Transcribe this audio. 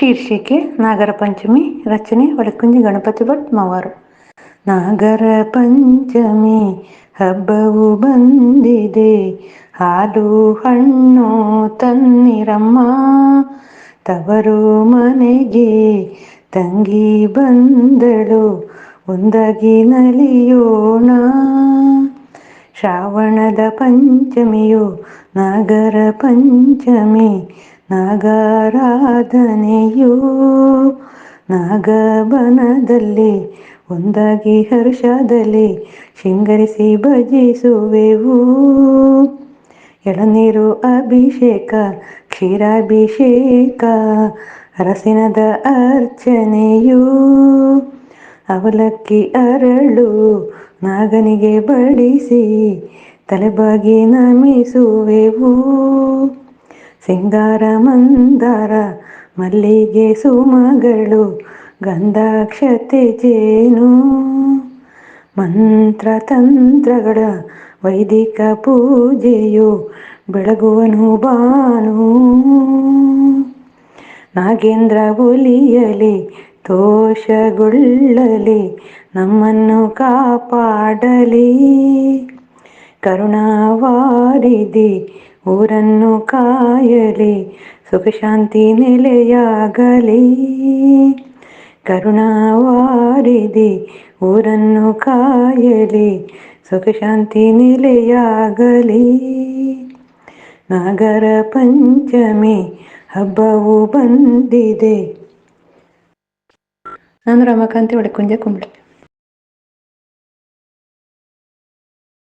ಶೀರ್ಷಿಕೆ ನಾಗರ ಪಂಚಮಿ ರಚನೆ ಒಳಕುಂಜಿ ಗಣಪತಿ ಭಟ್ ಮವರು. ನಾಗರ ಪಂಚಮಿ ಹಬ್ಬವು ಬಂದಿದೆ, ಹಾಲು, ಹಣ್ಣು ತನ್ನಿರಮ್ಮ. ತವರು ಮನೆಗೆ ತಂಗಿ ಬಂದಳು, ಒಂದಾಗಿ ನಲಿಯೋಣ. ಶ್ರಾವಣದ ಪಂಚಮಿಯು ನಾಗರ ಪಂಚಮಿ ನಾಗಾರಾಧನೆಯು ನಾಗಬನದಲ್ಲಿ ಒಂದಾಗಿ ಹರ್ಷದಲ್ಲಿ ಶೃಂಗರಿಸಿ ಭಜಿಸುವೆವು. ಎಳನೀರು ಅಭಿಷೇಕ, ಕ್ಷೀರಾಭಿಷೇಕ, ಅರಸಿನದ ಅರ್ಚನೆಯು, ಅವಲಕ್ಕಿ ಅರಳು, ನಾಗನಿಗೆ ಬಡಿಸಿ ತಲೆಬಾಗಿ ನಮಿಸುವೆವು. ಸಿಂಗಾರ ಮಂದಾರ, ಮಲ್ಲಿಗೆ ಸುಮಗಳು ಗಂಧಾಕ್ಷತೆ ಜೇನು ಮಂತ್ರ ತಂತ್ರಗಳ ವೈದಿಕ ಪೂಜೆಯು ಬೆಳಗುವನು ಬಾನು. ನಾಗೇಂದ್ರ ಒಲಿಯಲಿ ದೋಷಗೊಳ್ಳಲಿ ನಮ್ಮನ್ನು ಕಾಪಾಡಲಿ. ಕರುಣಾವಾರಿದಿ ಊರನ್ನು ಕಾಯಲಿ ಸುಖ ಶಾಂತಿ ನೆಲೆಯಾಗಲಿ. ಕರುಣಾವಾರಿದಿ, ಊರನ್ನು ಕಾಯಲಿ ಸುಖ ಶಾಂತಿ ನೆಲೆಯಾಗಲಿ. ನಾಗರ ಪಂಚಮಿ ಹಬ್ಬವು ಬಂದಿದೆ. ನಾನು ರಮಾಕಾಂತಿ ಒಳಕುಂಜ ಕುಂಬಳೆ.